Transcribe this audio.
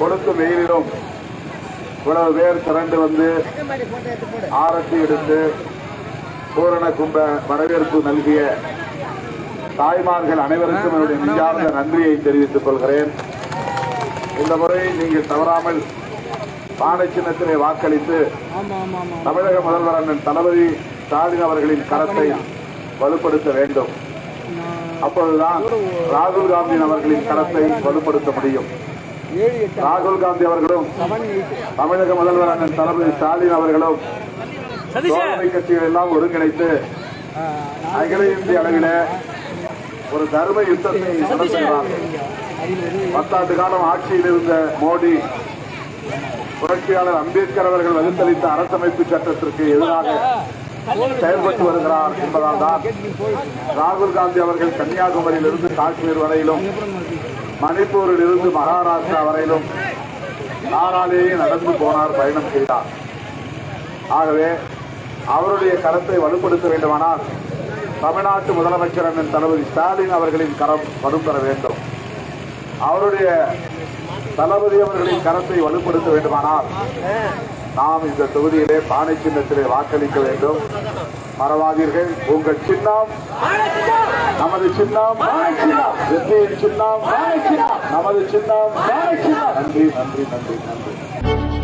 கொடுக்கும் வெயிலிலும் இவ்வளவு பேர் திரண்டு வந்து ஆரத்தி எடுத்து பூரண கும்ப வரவேற்பு நல்கிய தாய்மார்கள் அனைவருக்கும் என்னுடைய நெஞ்சார்ந்த நன்றியை தெரிவித்துக் கொள்கிறேன். இந்த முறை நீங்கள் தவறாமல் பானை சின்னத்திலே வாக்களித்து தமிழக முதல்வர் அண்ணன் தளபதி ஸ்டாலின் அவர்களின் கரத்தை வலுப்படுத்த வேண்டும். அப்பொழுதுதான் ராகுல் காந்தி அவர்களின் கரத்தை வலுப்படுத்த முடியும். ராகுல் காந்தி அவர்களும் தமிழக முதல்வர் அண்ணன் தளபதி ஸ்டாலின் அவர்களும் தோழமை கட்சிகள் எல்லாம் ஒருங்கிணைத்து அகில இந்திய அளவில ஒரு தர்ம யுத்தத்தை நடத்துகிறார்கள். பத்தாண்டு காலம் ஆட்சியில் இருந்த மோடி புரட்சியாளர் அம்பேத்கர் அவர்கள் வகுத்தளித்த அரசமைப்பு சட்டத்திற்கு எதிராக செயல்பட்டு வருகிறார் என்பதால் தான் ராகுல் காந்தி அவர்கள் கன்னியாகுமரியில் இருந்து காஷ்மீர் வரையிலும் மணிப்பூரில் இருந்து மகாராஷ்டிரா வரையிலும் நாராலேயே நடந்து போனார் பயணம் செய்தார். ஆகவே அவருடைய கரத்தை வலுப்படுத்த வேண்டுமானால் தமிழ்நாட்டு முதலமைச்சர் அண்ணன் தளபதி ஸ்டாலின் அவர்களின் கரம் வலு பெற வேண்டும். அவருடைய தளபதி அவர்களின் கரத்தை வலுப்படுத்த வேண்டுமானால் நாம் இந்த தொகுதியிலே பானை சின்னத்திலே வாக்களிக்க வேண்டும். மறவாதீர்கள். உங்கள் சின்னம்! நமது சின்னம் வெற்றியின் சின்னம் நமது சின்னம். நன்றி நன்றி நன்றி நன்றி.